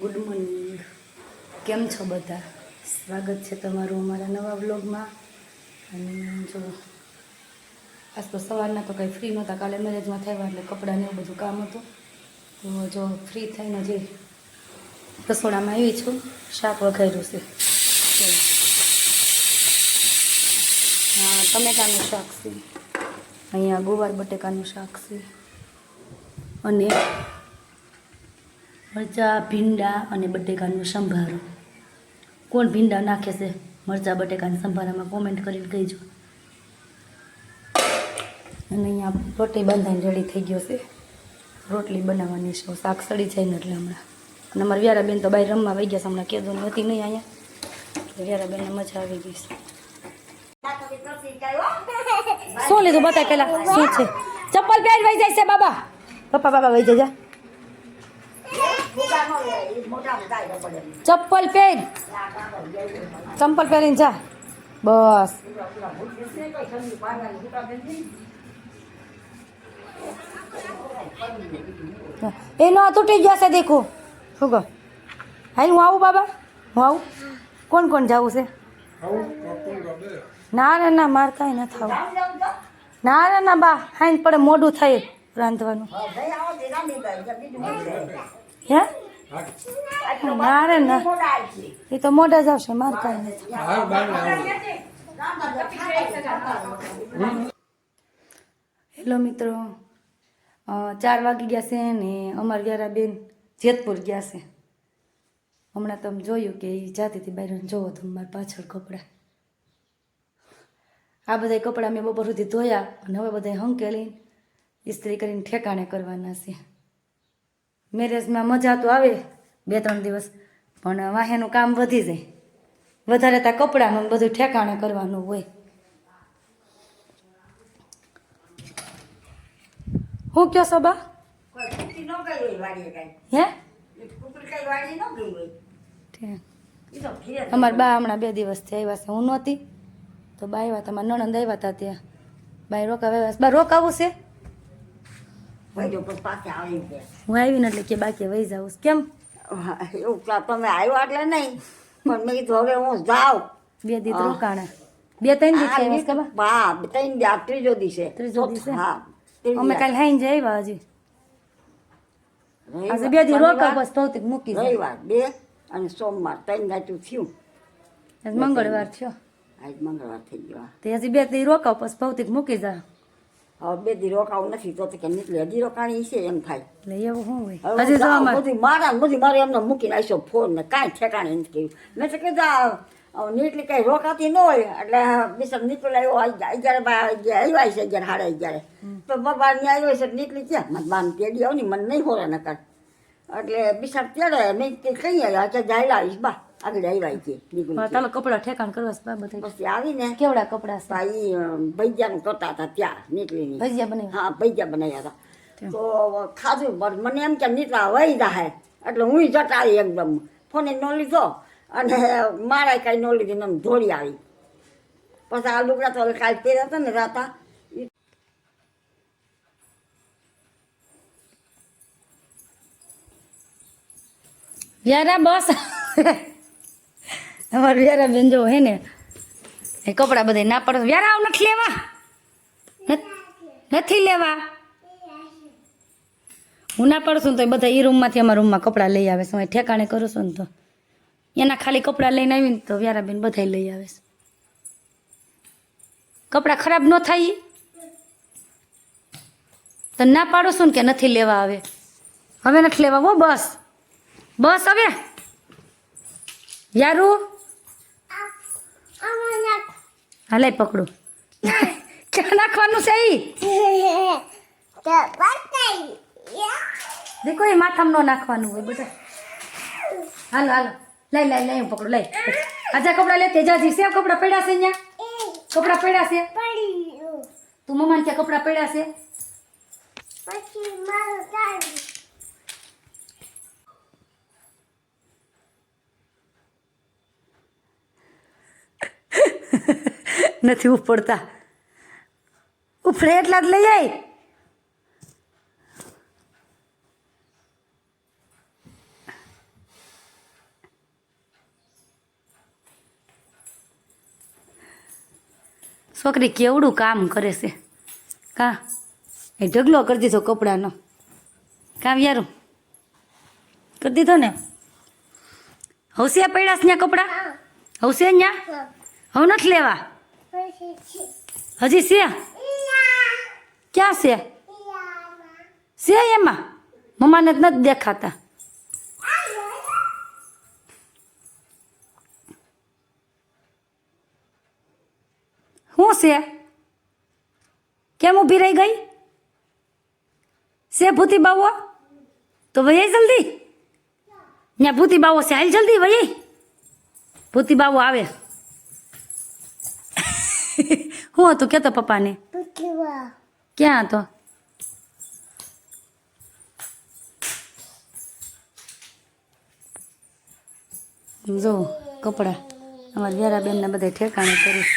Good morning કેમ છો બધા? સ્વાગત છે તમારું અમારા નવા વ્લોગમાં. અને જો, આજ તો સવારના તો કંઈ ફ્રી નહોતા, કાલે મેરેજમાં થયા એટલે કપડાને એવું બધું કામ હતું. તો જો ફ્રી થઈને જે રસોડામાં આવી છું, શાક વઘાર્યું છે. ટમેટાનું શાક છે. અહીંયા ગુવાર બટેકાનું શાક છે. અને મરચાં, ભીંડા અને બટેકાનો સંભારો. કોણ ભીંડા નાખે છે? મરચાં બટેકાના સંભારામાં કોમેન્ટ કરીને કહીજો. અને અહીંયા રોટલી બંધાઈને રેડી થઈ ગયો છે. રોટલી બનાવવાની છે. શાક સડી જાય ને એટલે હમણાં. અને અમારા વ્યારાબેન તો બાય રમવા વહી ગયા છે. હમણાં કીધું હતી નહીં અહીંયા. વ્યારાબેનને મજા આવી ગઈ છે. શું લીધું? બતાય પેલા શું છે? ચપ્પલ પહેરવાઈ જાય છે બાબા. પપ્પા, બાબા વહી જાય. ચપ્પલ પહેર. ચંપલ પહેરીને જા. બસ. એ આ તૂટી ગયા છે દેખો. શું કહો? હાલ હું આવું બાબા? હું આવું? કોણ કોણ જવું છે? ના ના ના માર કાંઈ ન થાવ ના ના ના બા હાઈ પડે મોડું થાય રાંધવાનું. હે? ના રે ના. એ તો મોઢા જ આવશે માર કાંઈ નથી. હેલો મિત્રો. ચાર વાગી ગયા છે ને અમાર વ્યારા બેન જેતપુર ગયા છે. હમણાં તમે જોયું કે એ જાતિથી બહાર જોવો તમે મારા પાછળ કપડાં. આ બધા કપડાં મેં બપોર સુધી ધોયા અને હવે બધા હંકેલીને ઇસ્ત્રી કરીને ઠેકાણે કરવાના છે. મેરેજમાં મજા તો આવે બે ત્રણ દિવસ પણ વાહેનું કામ વધી જાય. વધારે ત્યાં કપડાનું બધું ઠેકાણે કરવાનું હોય. હું કયો છો બા? હે. અમારા બા હમણાં બે દિવસથી આવ્યા છે. હું નહોતી. તો બા આવ્યા હતા મારા નણંદ આવ્યા હતા ત્યાં. બાય રોકાવ્યા બા રોકાવું છે? હું આવી ને એટલે કે બાકી વહી જાઉં. કેમ? એવું તમે આવ્યો એટલે નહીં. પણ મેં કીધું હવે હું જાઉં. બે દી હા. રોકાણા બે ત્રણ દી છે હા બે ત્રણ દી ત્રીજો છે. ત્રીજો દિવસે? હા? અમે કાલે હાઈને જઈ આવ્યા હજી. આજે બે દી રોકા બસ ભૌતિક મૂકી રવિવાર બે અને સોમવાર ત્રણ ગાચું થયું. આજ મંગળવાર થયો. આજ મંગળવાર થઈ ગયો તે હજી બે દી રોકા પછી ભૌતિક મૂકી જા. હવે બે દી રોકાવું નથી તો કે નીકળી. હજી રોકાણી છે એમ થાય. લઈ આવું શું હોય હજી તો બધી મારા બધી મારે એમને મૂકીને આવીશો ફોન ને કાંઈ ઠેકાણે નથી કહ્યું મેં તો કીધું નીટલી કાંઈ રોકાતી ન હોય. એટલે બિચાર નીકળી આવ્યો અગિયાર આવ્યા છે અગિયાર સાડા અગિયારે. તો બાબા ને આવ્યો છે નીકળી ક્યાં મને બાન તેડી આવ ને મને નહીં હોરે નકર. એટલે બિચાર ત્યારે મેં કઈ આવ્યા કે જાય આવીશ બા. આગળ આવ્યા છે તમે કપડાં ઠેકાણ કરવા છે બા બધા પછી આવીને કેવડા કપડા છે? ભાઈ ભૈયાનું કરતા હતા ત્યાં નીકળીને. ભજીયા બનાવ્યા? હા ભજીયા બનાવ્યા હતા. તો ખાધું પણ મને એમ કે નીકળા વહી જાય એટલે હું જતા આવી એકદમ. ફોને ન લીધો અને મારા કાંઈ ન લીધી ને ધોળી આવી. પછી આ લુગડા તો કાલે પહેર્યા હતા ને રાતા. વ્યારા બસ. અમારે વ્યારા બેન જો હે ને, એ કપડા બધા ના પડે. વ્યારા આવ નથી લેવા? નથી લેવા? હું ના પડશું તો એ બધા એ રૂમમાંથી અમારા રૂમમાં કપડાં લઈ આવે છે. હું ઠેકાણે કરું છું ને તો. એના ખાલી કપડાં લઈને આવીને તો વ્યારા બેન બધા લઈ આવે છે. કપડાં ખરાબ ન થાય? તો ના પાડું છું ને કે નથી લેવા આવે. હવે નથી લેવા હો બસ. બસ હવે. યારું? હાલે પકડું. ક્યાં નાખવાનું છે ઈ? દેખો એ માથામાં ન નાખવાનું હોય બધા. હાલો હાલો. લઈ લઈ લઈ પકડું, લઈ. આજા કપડા લે, તેજાજી સેવ કપડા પડ્યા છે અહીંયા? કપડા પડ્યા છે? તું મમ્માને ત્યાં કપડા પડ્યા છે? નથી ઉપડતા. ઉફળે એટલા જ લઈ જાય છોકરી કેવડું કામ કરે છે? કા? એ ઢગલો કરી દીધો કપડાનો. કામ કાવ્યારું કરી દીધો ને? હવસે પડ્યા ત્યાં કપડાં? હવસે ત્યાં હવે નથી લેવા? હજી છે ક્યાં છે છે એમાં? મમ્માને જ નથી દેખાતા. શું છે કેમ ઊભી રહી ગઈ? છે ભૂતી બાવો? તો વહી જલ્દી? ત્યાં ભૂતી બાવો છે. હાલ જલ્દી વહી ભૂતી બાવો આવે. શું હતું? કેતો પપ્પાને? ક્યાં હતો? જો કપડાં. અમારા વ્યારા બેનના બધા ઠેકાણે કરીશ